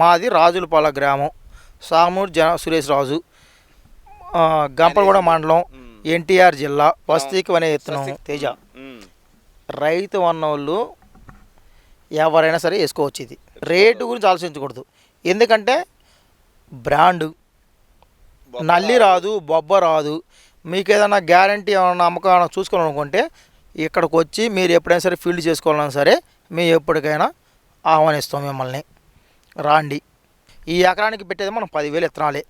మాది రాజులపాల గ్రామం. సామూర్ జన సురేష్ రాజు. గంపలగూడ మండలం ఎన్టీఆర్ జిల్లా వస్తీకి అనే ఎత్తున్నాం తేజ. రైతు అన్నోళ్ళు ఎవరైనా సరే వేసుకోవచ్చు ఇది. రేటు గురించి ఆలోచించకూడదు. ఎందుకంటే బ్రాండు. నల్లి రాదు. బొబ్బ రాదు. మీకు ఏదైనా గ్యారంటీ ఏమైనా అమ్మకం ఏమైనా చూసుకోవాలనుకుంటే ఇక్కడికి వచ్చి మీరు ఎప్పుడైనా సరే ఫీల్డ్ చేసుకోవాలన్నా సరే మేము ఎప్పటికైనా ఆహ్వానిస్తాం మిమ్మల్ని. రాండి. ఈ ఎకరానికి పెట్టేది మనం పదివేలు విత్తనాలే.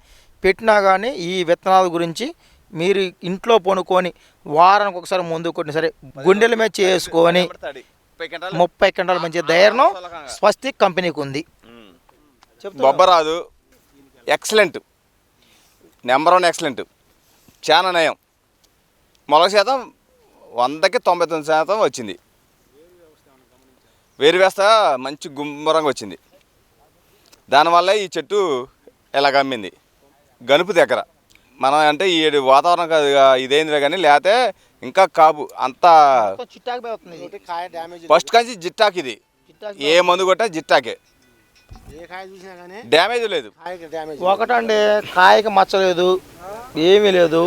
పెట్టినా కానీ ఈ విత్తనాల గురించి మీరు ఇంట్లో పొనుకొని వారానికి ఒకసారి ముందు కొట్టిన సరే గుండెల మీద చేసుకొని ముప్పై క్వింటాల. మంచి ధైర్యం స్వస్తిక్ కంపెనీకి ఉంది. బొబ్బ రాదు. ఎక్సలెంట్. Number one excellent. చాలా నయం. మొలక శాతం వందకి తొంభై తొమ్మిది శాతం వచ్చింది. వేరు వేస్త మంచి గుమ్మరంగా వచ్చింది. దానివల్ల ఈ చెట్టు ఇలా గమ్మింది గనుపు దగ్గర. మనం అంటే ఈ వాతావరణం కాదు ఇదేందిలే కానీ లేకపోతే ఇంకా కాపు అంతా చిట్టాకి పోతుంది ఇది. కాయ డ్యామేజ్ ఫస్ట్ కాంచి జిట్టాక్ ఇది. ఏ మందు కొట్టా జిట్టాకే. ఏ కాయ చూసినా కానీ డ్యామేజ్ లేదు. కాయకి డ్యామేజ్ ఒకటండి కాయకి మచ్చలేదు ఏమీ లేదు.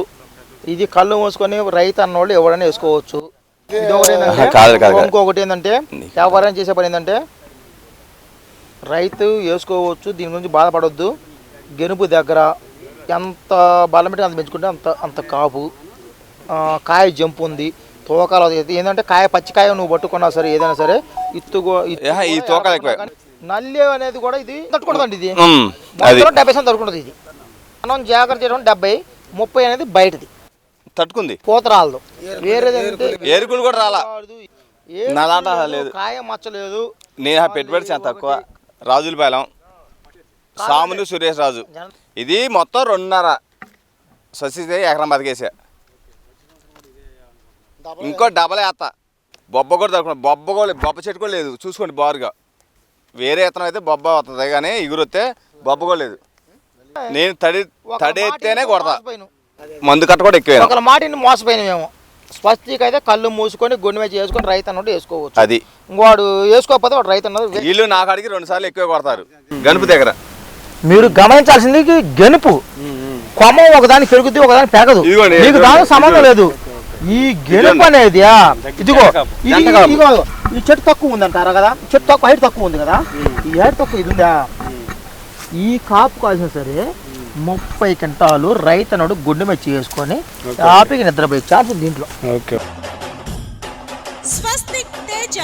ఇది కళ్ళు మూసుకొని రైతు అన్నోళ్ళు ఎవరైనా వేసుకోవచ్చు. ఇంకొకటి ఏంటంటే ఎవరైనా చేసే పని ఏంటంటే రైతు వేసుకోవచ్చు దీని గురించి బాధపడొద్దు. గెనుపు దగ్గర ఎంత బలం పెట్టి అంత పెంచుకుంటే అంత అంత కాపు. ఆ, కాయ జంపు ఉంది. తోకాలు అది ఏంటంటే కాయ పచ్చికాయ నువ్వు పట్టుకున్నా సరే ఏదైనా సరే ఇత్తుగో ఏహ, ఈ తోకాలు ఎక్కువే. నల్లి అనేది కూడా ఇది తట్టుకుంటుందండి ఇది. ఉమ్, అది. మొత్తం డెబ్బై శాతం తడుకుంటుంది ఇది. మనం జాగ్రత్త చేయడం డెబ్బై ముప్పై అనేది బయటది. తట్టుకుంది. పూతరాలదు వేరేది ఏంటంటే ఏరుకులు. కూడా రాలా. ఏ నా దాంట్లో లేదు, లేదు. కాయ మచ్చలేదు నేను పెట్టుబడి చాలా తక్కువ. రాజులపాలెం సాములు సురేష్ రాజు. ఇది మొత్తం రెండున్నర ససితే ఎకరం బతికేసా. ఇంకో డబల్ వేస్తా బొబ్బ కూడా తక్కువ బొబ్బ కూడా బొబ్బ చెట్టు కూడా లేదు. చూసుకోండి బారుగా. వేరే ఇతనం అయితే బొబ్బ వస్తుంది కానీ ఇగురు వస్తే బొబ్బ కూడా లేదు. నేను తడి తడి ఎత్తేనే కొడతా. మందు కట్ట కూడా ఎక్కువ మాట మోసపోయిన మేము స్వస్తికి అయితే కళ్ళు మూసుకొని గుండె మీద చేసుకొని రైతు అన్నట్టు వేసుకోవచ్చు. అది. వాడు వేసుకోకపోతే వాడు రైతు అన్నది వీళ్ళు నాకు అడిగి రెండు సార్లు ఎక్కువ కొడతారు. గణపతి దగ్గర. మీరు గమనించాల్సింది గెనుపు. కొమ్మ ఒకదానికి పెరుగుద్ది ఒకదానికి పెరగదు. ఇదిగోండి, మీకు దానికి సంబంధం. లేదు. ఈ గెనుపు అనేది ఇదిగో. ఇదిగో ఈ చెట్టు తక్కువ ఉంది అంటారా కదా చెట్టు తక్కువ హైట్ తక్కువ ఉంది కదా? ఈ హైట్ తక్కువ ఇది ఉందా ఈ కాపు కాసిన సరే ముప్పై క్వింటాలు రైతు అన్నాడు గుండె మీద చేసుకొని హ్యాపీగా నిద్రపోయి ఉంది దీంట్లో. ఓకే.